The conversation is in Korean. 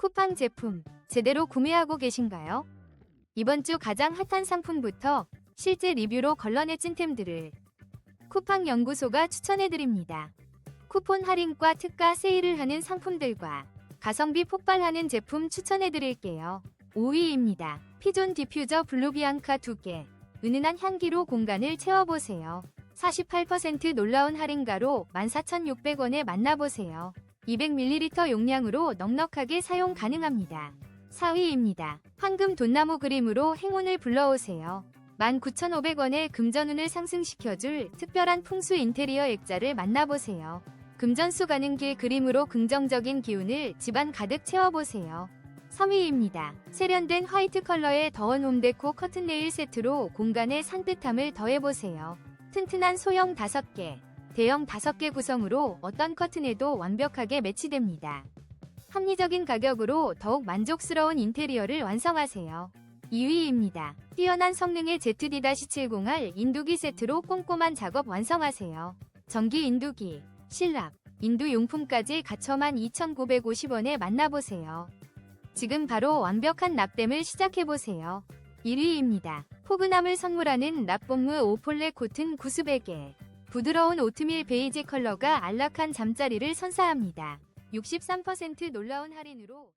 쿠팡 제품 제대로 구매하고 계신가요? 이번 주 가장 핫한 상품부터 실제 리뷰로 걸러내 찐템들을 쿠팡 연구소가 추천해드립니다. 쿠폰 할인과 특가 세일을 하는 상품들과 가성비 폭발하는 제품 추천해드릴게요. 5위입니다. 피존 디퓨저 블루비앙카 2개. 은은한 향기로 공간을 채워보세요. 48% 놀라운 할인가로 14,600원에 만나보세요. 200ml 용량으로 넉넉하게 사용 가능합니다. 4위입니다. 황금 돈나무 그림으로 행운을 불러오세요. 19,500원에 금전운을 상승시켜줄 특별한 풍수 인테리어 액자를 만나보세요. 금전수 가는 길 그림으로 긍정적인 기운을 집안 가득 채워보세요. 3위입니다. 세련된 화이트 컬러의 더원 홈데코 커튼 네일 세트로 공간에 산뜻함을 더해보세요. 튼튼한 소형 5개, 대형 5개 구성으로 어떤 커튼에도 완벽하게 매치됩니다. 합리적인 가격으로 더욱 만족스러운 인테리어를 완성하세요. 2위입니다. 뛰어난 성능의 ZD-70R 인두기 세트로 꼼꼼한 작업 완성하세요. 전기 인두기, 실랍, 인두 용품까지 갖춰만 2,950원에 만나보세요. 지금 바로 완벽한 납땜을 시작해보세요. 1위입니다. 포근함을 선물하는 납봉무 오폴레 코튼 구스베개. 부드러운 오트밀 베이지 컬러가 안락한 잠자리를 선사합니다. 63% 놀라운 할인으로